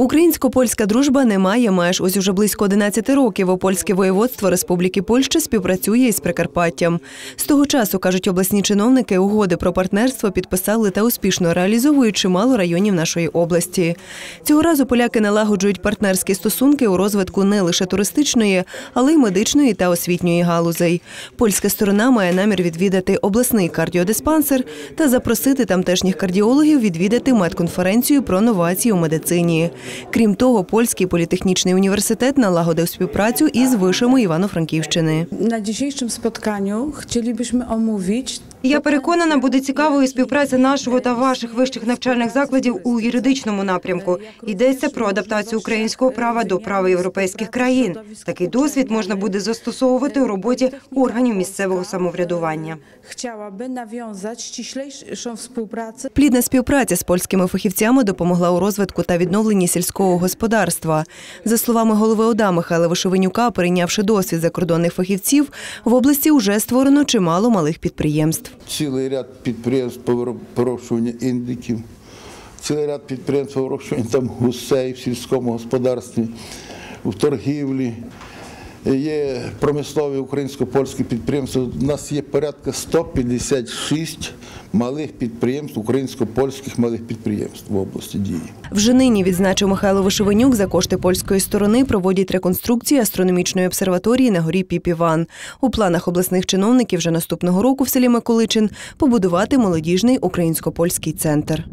Українсько-польська дружба не має меж. Ось уже близько 11 років Опольське воєводство Республіки Польща співпрацює із Прикарпаттям. З того часу, кажуть обласні чиновники, угоди про партнерство підписали та успішно реалізовують чимало районів нашої області. Цього разу поляки налагоджують партнерські стосунки у розвитку не лише туристичної, але й медичної та освітньої галузей. Польська сторона має намір відвідати обласний кардіодиспансер та запросити тамтешніх кардіологів відвідати медконференцію про новації у медицині. Крім того, польський політехнічний університет налагодив співпрацю із вишами Івано-Франківщини. Na dzisiejszym spotkaniu chcielibyśmy omówić Я переконана, буде цікавою співпраця нашого та ваших вищих навчальних закладів у юридичному напрямку. Йдеться про адаптацію українського права до права європейських країн. Такий досвід можна буде застосовувати у роботі органів місцевого самоврядування. Плідна співпраця з польськими фахівцями допомогла у розвитку та відновленні сільського господарства. За словами голови ОДА Михайла Вишевенюка, перейнявши досвід закордонних фахівців, в області вже створено чимало малих підприємств. Цілий ряд підприємств по вирощуванню індиків, цілий ряд підприємств по вирощуванню там гусей в сільському господарстві, в торгівлі. Є промислові українсько-польські підприємства. У нас є порядка 156 малих підприємств, українсько-польських малих підприємств в області дії. Вже нині відзначив Михайло Вишиванюк за кошти польської сторони проводять реконструкцію астрономічної обсерваторії на горі Піпіван. У планах обласних чиновників вже наступного року в селі Миколичин побудувати молодіжний українсько-польський центр.